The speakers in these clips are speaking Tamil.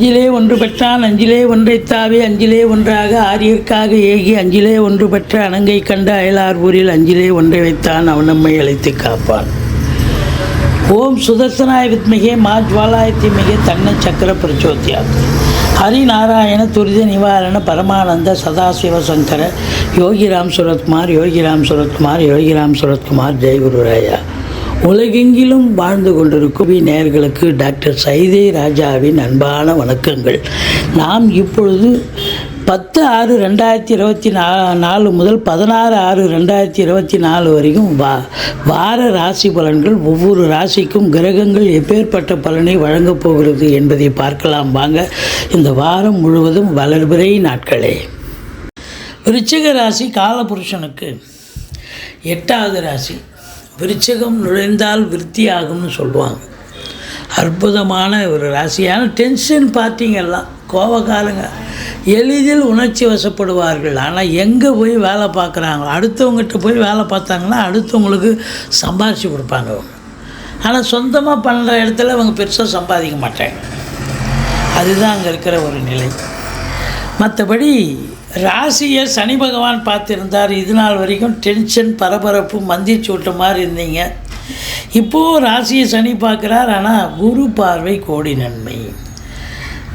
அஞ்சிலே ஒன்று பெற்றான் அஞ்சிலே ஒன்றைத்தாவே அஞ்சிலே ஒன்றாக ஆரியர்க்காக ஏகி அஞ்சிலே ஒன்று பெற்ற அணங்கை கண்ட அயலார் ஊரில் அஞ்சிலே ஒன்றை வைத்தான் அவன் நம்மை அழைத்து காப்பான். ஓம் சுதர்சனாய வித்மிகே மா ஜுவாலாய தீமிகே தன்ன சக்கர பிரச்சோத்தியா ஹரிநாராயண துரித நிவாரண பரமானந்த சதாசிவ சங்கர யோகிராம் சுரத்குமார் யோகிராம் சுரத்குமார் யோகிராம் சுரத்குமார் ஜெயகுருராயா உலகெங்கிலும் வாழ்ந்து கொண்டிருக்கும் நேயர்களுக்கு டாக்டர் சைதே ராஜாவின் அன்பான வணக்கங்கள். நாம் இப்பொழுது பத்து ஆறு ரெண்டாயிரத்தி இருபத்தி நா நாலு முதல் பதினாறு ஆறு ரெண்டாயிரத்தி இருபத்தி நாலு வரைக்கும் வா வார ராசி பலன்கள் ஒவ்வொரு ராசிக்கும் கிரகங்கள் எப்பேற்பட்ட பலனை வழங்கப் போகிறது என்பதை பார்க்கலாம். வாங்க இந்த வாரம் முழுவதும் வளர்பிறை நாட்களே. விருச்சிக ராசி காலபுருஷனுக்கு எட்டாவது ராசி. விருச்சகம் நுழைந்தால் விருத்தியாகும்னு சொல்லுவாங்க. அற்புதமான ஒரு ராசியான டென்ஷன் பார்ட்டிங்கெல்லாம் கோபக்காரங்க எளிதில் உணர்ச்சி வசப்படுவார்கள். ஆனால் எங்கே போய் வேலை பார்க்குறாங்க? அடுத்தவங்ககிட்ட போய் வேலை பார்த்தாங்கன்னா அடுத்தவங்களுக்கு சம்பாரித்து கொடுப்பாங்க அவங்க. ஆனால் சொந்தமாக பண்ணுற இடத்துல அவங்க பெருசாக சம்பாதிக்க மாட்டாங்க. அதுதான் அங்கே இருக்கிற ஒரு நிலை. மற்றபடி ராசியை சனி பகவான் பார்த்துருந்தார். இது நாள் வரைக்கும் டென்ஷன் பரபரப்பு மந்திச்சூட்ட மாதிரி இருந்தீங்க. இப்போது ராசியை சனி பார்க்குறார். ஆனால் குரு பார்வை கோடி நன்மை.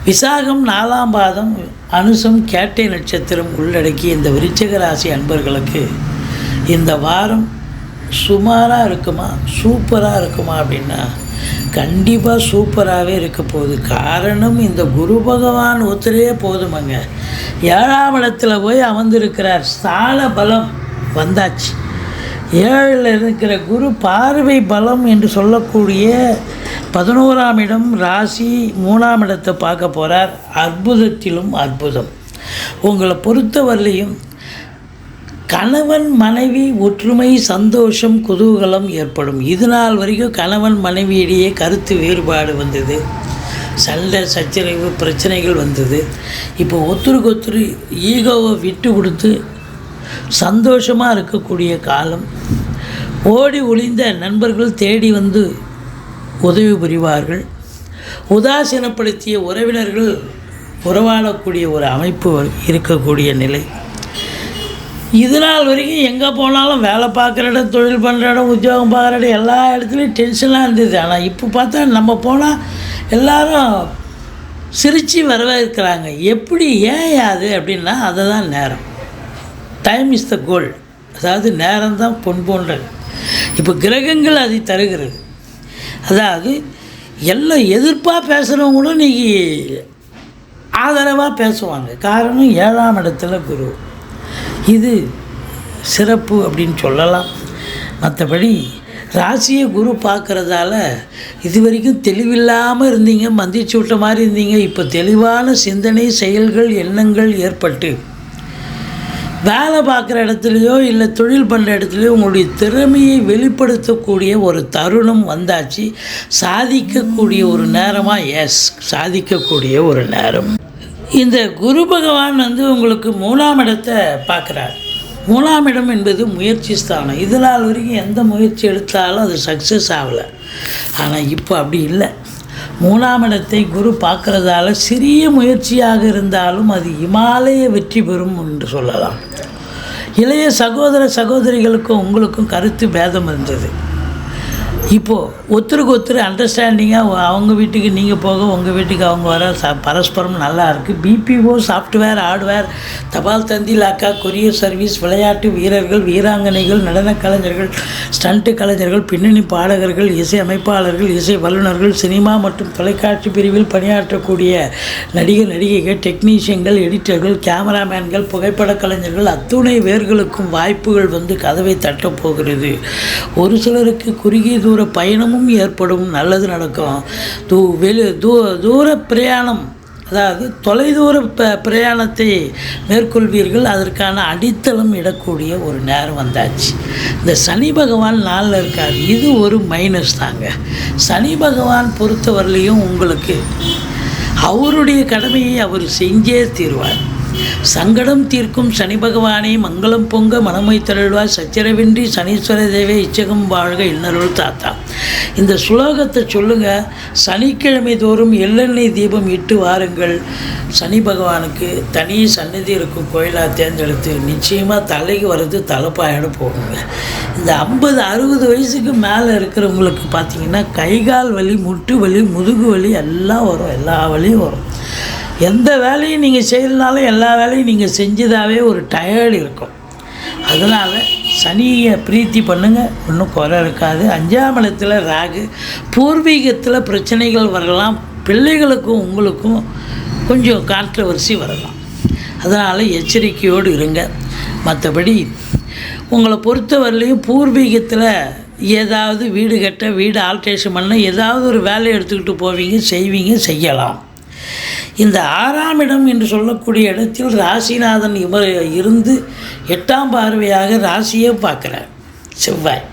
விசாகம் நாலாம் பாதம் அனுசம் கேட்டை நட்சத்திரம் உள்ளடக்கி இந்த விருச்சக ராசி அன்பர்களுக்கு இந்த வாரம் சுமாராக இருக்குமா? சூப்பராக இருக்குமா அப்படின்னா கண்டிப்பாக சூப்பராகவே இருக்க போகுது. காரணம் இந்த குரு பகவான் ஒத்துரே போதுமங்க. ஏழாம் இடத்துல போய் அமர்ந்திருக்கிறார். ஸ்தால பலம் வந்தாச்சு. ஏழில் இருக்கிற குரு பார்வை பலம் என்று சொல்லக்கூடிய பதினோராம் இடம் ராசி மூணாம் இடத்தை பார்க்க போகிறார் அற்புதத்திலும் அற்புதம். உங்களை பொறுத்தவரையிலையும் கணவன் மனைவி ஒற்றுமை சந்தோஷம் குதூகலம் ஏற்படும். இது நாள் வரைக்கும் கணவன் மனைவியிடையே கருத்து வேறுபாடு வந்தது. சண்டை சச்சரவு பிரச்சனைகள் வந்தது. இப்போ ஒத்துருக்கு ஒத்துரு ஈகோவை விட்டு கொடுத்து சந்தோஷமாக இருக்கக்கூடிய காலம். ஓடி ஒளிந்த நண்பர்கள் தேடி வந்து உதவி புரிவார்கள். உதாசீனப்படுத்திய உறவினர்கள் உறவாடக்கூடிய ஒரு அமைப்பு இருக்கக்கூடிய நிலை. இது நாள் வரைக்கும் எங்கே போனாலும் வேலை பார்க்குற இடம் தொழில் பண்ணுற இடம் உத்தியோகம் பார்க்குற இடம் எல்லா இடத்துலையும் டென்ஷனாக இருந்தது. ஆனால் இப்போ பார்த்தா நம்ம போனால் எல்லாரும் சிரித்து வரவேற்கிறாங்க. எப்படி ஏன் அது அப்படின்னா அதை தான் நேரம். டைம் இஸ் த கோல் அதாவது நேரம் தான் பொன் போன்றது. இப்போ கிரகங்கள் அதை தருகிறது. அதாவது எல்லாம் எதிர்ப்பாக பேசுகிறவங்களும் இன்றைக்கி ஆதரவாக பேசுவாங்க. காரணம் ஏழாம் இடத்துல குரு. இது சிறப்பு அப்படின்னு சொல்லலாம். மற்றபடி ராசியை குரு பார்க்குறதால இது வரைக்கும் தெளிவில்லாமல் இருந்தீங்க மந்திச்சு விட்ட மாதிரி இருந்தீங்க. இப்போ தெளிவான சிந்தனை செயல்கள் எண்ணங்கள் ஏற்பட்டு வேலை பார்க்குற இடத்துலையோ இல்லை தொழில் பண்ணுற இடத்துலையோ உங்களுடைய திறமையை வெளிப்படுத்தக்கூடிய ஒரு தருணம் வந்தாச்சு. சாதிக்கக்கூடிய ஒரு நேரமாக எஸ் சாதிக்கக்கூடிய ஒரு நேரம். இந்த குரு பகவான் வந்து உங்களுக்கு மூணாம் இடத்தை பார்க்குறார். மூணாம் இடம் என்பது முயற்சி ஸ்தானம். இதனால் வரைக்கும் எந்த முயற்சி எடுத்தாலும் அது சக்ஸஸ் ஆகலை. ஆனால் இப்போ அப்படி இல்லை. மூணாம் இடத்தை குரு பார்க்குறதால சிறிய முயற்சியாக இருந்தாலும் அது இமாலய வெற்றி பெறும் என்று சொல்லலாம். இளைய சகோதர சகோதரிகளுக்கும் உங்களுக்கும் கருத்து பேதம் இருந்தது. இப்போது ஒருத்தருக்கு ஒருத்தர் அண்டர்ஸ்டாண்டிங்காக அவங்க வீட்டுக்கு நீங்கள் போக உங்கள் வீட்டுக்கு அவங்க வர ச பரஸ்பரம் நல்லா இருக்குது பிபிஓ சாஃப்ட்வேர் ஹார்ட்வேர் தபால் தந்தி லாக்கா கொரியர் சர்வீஸ் விளையாட்டு வீரர்கள் வீராங்கனைகள் நடனக் கலைஞர்கள் ஸ்டண்ட்டு கலைஞர்கள் பின்னணி பாடகர்கள் இசை அமைப்பாளர்கள் இசை வல்லுநர்கள் சினிமா மற்றும் தொலைக்காட்சி பிரிவில் பணியாற்றக்கூடிய நடிகர் நடிகைகள் டெக்னீஷியன்கள் எடிட்டர்கள் கேமராமேன்கள் புகைப்பட கலைஞர்கள் அத்துணை வேர்களுக்கும் வாய்ப்புகள் வந்து கதவை தட்டப் போகிறது. ஒரு சிலருக்கு குறுகிய தூர பயணமும் ஏற்படும் நல்லது நடக்கும். தூ வெளி தூ தூர பிரயாணம் அதாவது தொலைதூர ப பிரயாணத்தை மேற்கொள்வீர்கள். அதற்கான அடித்தளம் இடக்கூடிய ஒரு நேரம் வந்தாச்சு. இந்த சனி பகவான் நாளில் இருக்கார். இது ஒரு மைனஸ் தாங்க. சனி பகவான் பொறுத்தவரையிலையும் உங்களுக்கு அவருடைய கடமையை அவர் செஞ்சே தீர்வார். சங்கடம் தீர்க்கும் சனி பகவானே மங்களம் பொங்க மனமை தருள்வார் சச்சரவின்றி சனீஸ்வர தேவே இச்சகம் வாழ்க இன்னருள் தாத்தா. இந்த சுலோகத்தை சொல்லுங்கள் சனிக்கிழமை தோறும் எள்ளெண்ணெய் தீபம் இட்டு வாருங்கள். சனி பகவானுக்கு தனி சன்னதி இருக்கும் கோயிலாக தேர்ந்தெடுத்து நிச்சயமாக தலைக்கு வர்றது தலைப்பாயோட போகுங்க. இந்த ஐம்பது அறுபது வயசுக்கு மேலே இருக்கிறவங்களுக்கு பார்த்தீங்கன்னா கை கால் வலி முட்டு வலி முதுகு வலி எல்லாம் வரும். எல்லா வலியும் வரும். எந்த வேலையும் நீங்கள் செய்யலனாலும் எல்லா வேலையும் நீங்கள் செஞ்சதாகவே ஒரு டயர்டு இருக்கும். அதனால் சனியை பிரீத்தி பண்ணுங்கள் ஒன்றும் குறை இருக்காது. அஞ்சாம் இடத்துல ராகு பூர்வீகத்தில் பிரச்சனைகள் வரலாம். பிள்ளைகளுக்கும் உங்களுக்கும் கொஞ்சம் கான்ட்ரவர்சி வரலாம். அதனால் எச்சரிக்கையோடு இருங்க. மற்றபடி உங்களை பொறுத்தவரையிலையும் பூர்வீகத்தில் ஏதாவது வீடு கட்ட வீடு ஆல்ட்ரேஷன் பண்ண ஏதாவது ஒரு வேலையை எடுத்துக்கிட்டு போவீங்க செய்வீங்க செய்யலாம். இந்த ஆறாம் இடம் என்று சொல்லக்கூடிய இடத்தில் ராசிநாதன் இவர் இருந்து எட்டாம் பார்வையாக ராசியை பார்க்குறார். செவ்வாய்.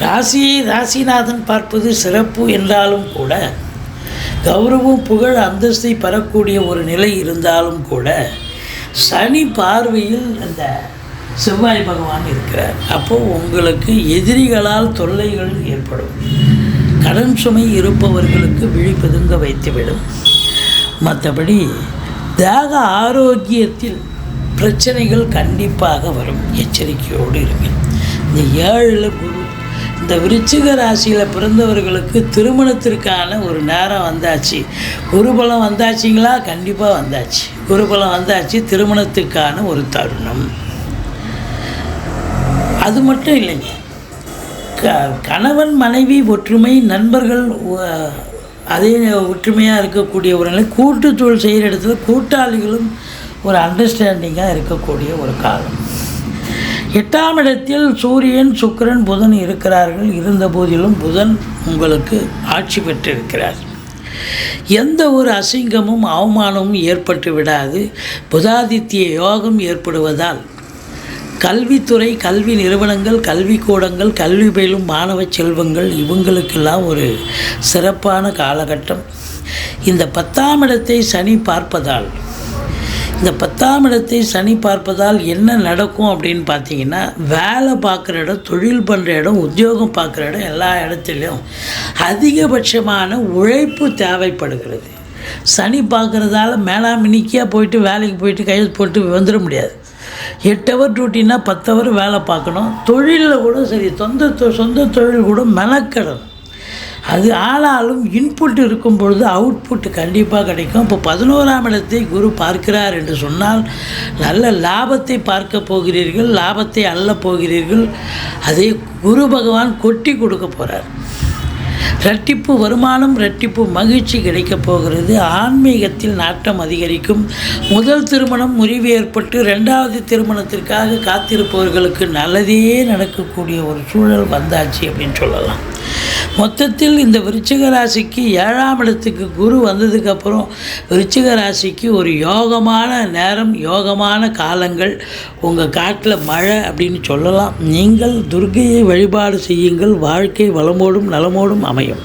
ராசியை ராசிநாதன் பார்ப்பது சிறப்பு என்றாலும் கூட கௌரவம் புகழ் அந்தஸ்தை பெறக்கூடிய ஒரு நிலை இருந்தாலும் கூட சனி பார்வையில் அந்த செவ்வாய் பகவான் இருக்கிறார். அப்போது உங்களுக்கு எதிரிகளால் தொல்லைகள் ஏற்படும். கடன் சுமை இருப்பவர்களுக்கு விழிப்பதுங்க வைத்துவிடும். மற்றபடி தேக ஆரோக்கியத்தில் பிரச்சனைகள் கண்டிப்பாக வரும். எச்சரிக்கையோடு இருங்க இந்த ஏழில் குரு இந்த விருச்சிக ராசியில் பிறந்தவர்களுக்கு திருமணத்திற்கான ஒரு நேரம் வந்தாச்சு. குருபலம் வந்தாச்சுங்களா? கண்டிப்பாக வந்தாச்சு. குருபலம் வந்தாச்சு திருமணத்துக்கான ஒரு தருணம். அது மட்டும் இல்லைங்க. க கணவன் மனைவி ஒற்றுமை நண்பர்கள் அதே ஒற்றுமையாக இருக்கக்கூடிய ஒரு நிலை. கூட்டுத்தொழில் செய்கிற இடத்துல கூட்டாளிகளும் ஒரு அண்டர்ஸ்டாண்டிங்காக இருக்கக்கூடிய ஒரு காலம். எட்டாம் இடத்தில் சூரியன் சுக்கிரன் புதன் இருக்கிறார்கள். இருந்த போதிலும் புதன் உங்களுக்கு ஆட்சி பெற்றிருக்கிறார். எந்த ஒரு அசிங்கமும் அவமானமும் ஏற்பட்டு விடாது. புதாதித்ய யோகம் ஏற்படுவதால் கல்வித்துறை கல்வி நிறுவனங்கள் கல்விக்கூடங்கள் கல்வி பயிலும் மாணவ செல்வங்கள் இவங்களுக்கெல்லாம் ஒரு சிறப்பான காலகட்டம். இந்த பத்தாம் இடத்தை சனி பார்ப்பதால் இந்த பத்தாம் இடத்தை சனி பார்ப்பதால் என்ன நடக்கும் அப்படின்னு பார்த்தீங்கன்னா வேலை பார்க்குற இடம் தொழில் பண்ணுற இடம் உத்தியோகம் பார்க்குற இடம் எல்லா இடத்துலையும் அதிகபட்சமான உழைப்பு தேவைப்படுகிறது. சனி பார்க்குறதால மேலாமினிக்கியாக போயிட்டு வேலைக்கு போயிட்டு கையெழுத்து போட்டு வந்துட முடியாது. எட்டு ஹவர் டியூட்டின்னா பத்து ஹவர் வேலை பார்க்கணும். தொழிலில் கூட சரி சொந்த தொ- சொந்த தொழில் கூட மெனக்கடணும். அது ஆனாலும் இன்புட் இருக்கும் பொழுது அவுட்புட் கண்டிப்பாக கிடைக்கும். இப்போ பதினோராம் இடத்தை குரு பார்க்கிறார் என்று சொன்னால் நல்ல லாபத்தை பார்க்க போகிறீர்கள் லாபத்தை அள்ள போகிறீர்கள். அதை குரு பகவான் கொட்டி கொடுக்க போகிறார் இரட்டிப்பு வருமானம் இரட்டிப்பு மகிழ்ச்சி கிடைக்கப் போகிறது. ஆன்மீகத்தில் நாட்டம் அதிகரிக்கும். முதல் திருமணம் முறிவு ஏற்பட்டு ரெண்டாவது திருமணத்திற்காக காத்திருப்பவர்களுக்கு நல்லதே நடக்கக்கூடிய ஒரு சூழல் வந்தாச்சு அப்படின்னு சொல்லலாம். மொத்தத்தில் இந்த விருச்சிக ராசிக்கு ஏழாம் இடத்துக்கு குரு வந்ததுக்கப்புறம் விருச்சிக ராசிக்கு ஒரு யோகமான நேரம் யோகமான காலங்கள் உங்கள் காட்டில் மழை அப்படின்னு சொல்லலாம். நீங்கள் துர்கையை வழிபாடு செய்யுங்கள். வாழ்க்கை வளமோடும் நலமோடும் அமையும்.